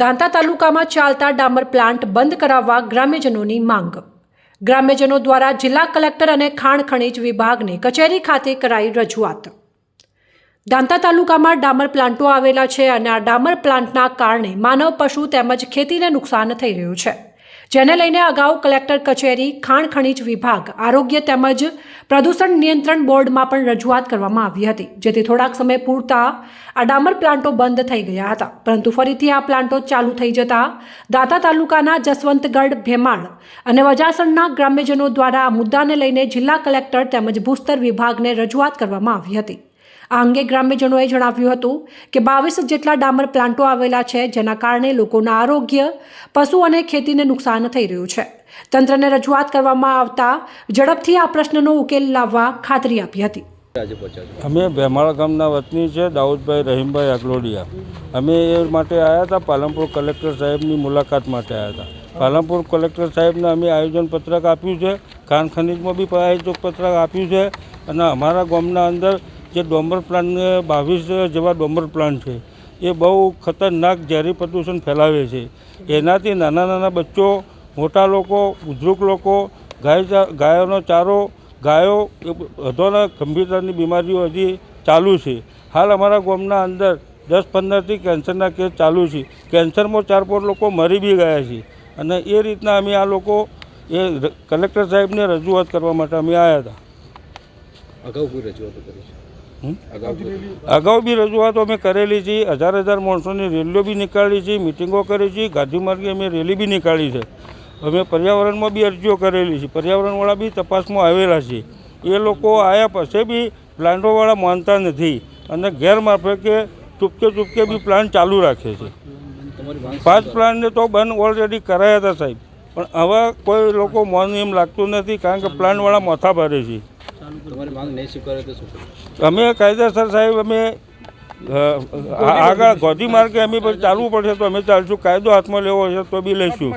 દાંતા તાલુકામાં ચાલતા ડામર પ્લાન્ટ બંધ કરાવવા ગ્રામ્યજનોની માંગ. ગ્રામ્યજનો દ્વારા જિલ્લા કલેક્ટર અને ખાણ ખનિજ વિભાગને કચેરી ખાતે કરાઈ રજૂઆત. દાંતા તાલુકામાં ડામર પ્લાન્ટો આવેલા છે અને આ ડામર પ્લાન્ટના કારણે માનવ પશુ તેમજ ખેતીને નુકસાન થઈ રહ્યું છે. જેને લઈને અગાઉ કલેક્ટર કચેરી, ખાણ ખનિજ વિભાગ, આરોગ્ય તેમજ પ્રદૂષણ નિયંત્રણ બોર્ડમાં પણ રજૂઆત કરવામાં આવી હતી, જેથી થોડાક સમય પૂરતા આ ડામર પ્લાન્ટો બંધ થઈ ગયા હતા. પરંતુ ફરીથી આ પ્લાન્ટો ચાલુ થઈ જતા દાતા તાલુકાના જસવંતગઢ, ભેમાળ અને વજાસણના ગ્રામ્યજનો દ્વારા આ મુદ્દાને લઈને જિલ્લા કલેક્ટર તેમજ ભૂસ્તર વિભાગને રજૂઆત કરવામાં આવી હતી. આ અંગે ગ્રામ્યજનોએ જણાવ્યું હતું કે બાવીસ જેટલા ડામર પ્લાન્ટો આવેલા છે જેના કારણે લોકોના આરોગ્ય પશુ અને ખેતીને નુકસાન થઈ રહ્યું છે. તંત્રને રજૂઆત કરવામાં આવતા ઝડપથી આ પ્રશ્નનો ઉકેલ લાવવા ખાતરી આપી હતી. અમે ભેમાળા ગામના વતની છે દાઉદભાઈ રહીમભાઈ અગલોડિયા. અમે એ માટે આવ્યા હતા પાલનપુર કલેક્ટર સાહેબની મુલાકાત માટે આવ્યા હતા. પાલનપુર કલેક્ટર સાહેબને અમે આયોજન પત્રક આપ્યું છે ખાન ખનીજમાં બી આયોજક પત્રક આપ્યું છે અને અમારા ગામના અંદર જે ડોમર પ્લાન્ટ બાવીસ જેવા ડોમર પ્લાન્ટ છે, એ બહુ ખતરનાક ઝેરી પ્રદૂષણ ફેલાવે છે. એનાથી નાના નાના બચ્ચો, મોટા લોકો, બુઝુર્ગ લોકો, ગાય ગાયોનો ચારો, ગાયો, એ ગંભીરતાની બીમારીઓ હજી ચાલુ છે. હાલ અમારા ગામના અંદર દસ પંદરથી કેન્સરના કેસ ચાલુ છે. કેન્સરમાં ચાર પાંચ લોકો મરી બી ગયા છે. અને એ રીતના અમે આ લોકો, એ કલેક્ટર સાહેબને રજૂઆત કરવા માટે અમે આવ્યા હતા. અગાઉ કોઈ રજૂઆત કરી છે? અગાઉ બી રજૂઆતો અમે કરેલી છે. હજાર હજાર માણસોની રેલીઓ બી નીકાળી છે મિટિંગો કરી છે ગાંધી માર્ગે અમે રેલી બી નીકાળી છે. અમે પર્યાવરણમાં બી અરજીઓ કરેલી છે. પર્યાવરણવાળા બી તપાસમાં આવેલા છે. એ લોકો આવ્યા પછી બી પ્લાન્ટોવાળા માનતા નથી અને ગેરમાફકે ચૂપકે ચૂપકે બી પ્લાન્ટ ચાલુ રાખે છે. પાંચ પ્લાન્ટને તો બંધ ઓલરેડી કરાયા હતા સાહેબ. પણ હવે કોઈ લોકો મન એમ લાગતું નથી કારણ કે પ્લાન્ટવાળા માથા ભરે છે. તમારી માંગ નહીં સ્વીકારે તો શું અમે કાયદેસર સાહેબ અમે આગળ ગોધી માર્ગે અમે પછી ચાલવું પડશે તો અમે ચાલશું. કાયદો હાથમાં લેવો હશે તો બી લઈશું.